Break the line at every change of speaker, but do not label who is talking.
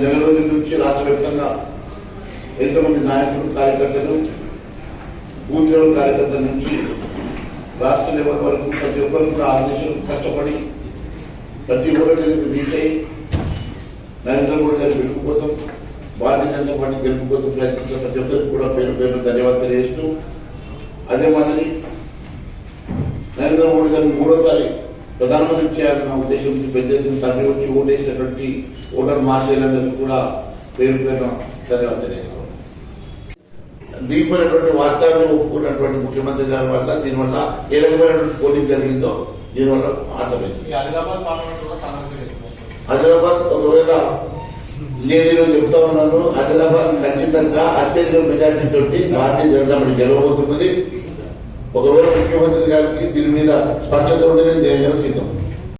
నెల రోజుల నుంచి రాష్ట్ర వ్యాప్తంగా ఎంతోమంది నాయకులు కార్యకర్తలు బూత్ లెవెల్ కార్యకర్తల నుంచి రాష్ట్ర లెవెల్ వరకు ప్రతి ఒక్కరు కూడా ఆర్గనైజేషన్ కష్టపడి ప్రతి ఒక్కరి రీచ్ అయ్యి నరేంద్ర మోడీ గారి గెలుపు కోసం భారతీయ జనతా పార్టీ గెలుపు కోసం ప్రయత్నిస్తున్న ప్రతి ఒక్కరికి కూడా పేరు పేరు ధన్యవాదాలు తెలియజేస్తూ అదే మాదిరి నరేంద్ర మోడీ గారిని మూడోసారి ప్రధానమంత్రి చేయాలన్న ఉద్దేశంతో పెద్ద ఎత్తున తరలి వచ్చి ఓటేసినటువంటి ఓటర్ మహాశయులందరికీ కూడా పేరు పేరున ధన్యవాదాలు తెలియజేస్తాం దీనిపైనటువంటి వాస్తవాన్ని ఒప్పుకున్నటువంటి ముఖ్యమంత్రి గారి వల్ల దీనివల్ల ఏ రకమైనటువంటి పోలింగ్ జరిగిందో దీనివల్ల అర్థమైంది. ఆదిలాబాద్ ఒకవేళ నేను ఈరోజు చెప్తా ఉన్నాను ఆదిలాబాద్ ఖచ్చితంగా అత్యధిక మెజార్టీ తోటి భారతీయ జనతా పార్టీ గెలవబోతున్నది. ఒకవేళ ముఖ్యమంత్రి గారికి దీని మీద స్పష్టత ఉంటే నేను చేయగల సిద్ధం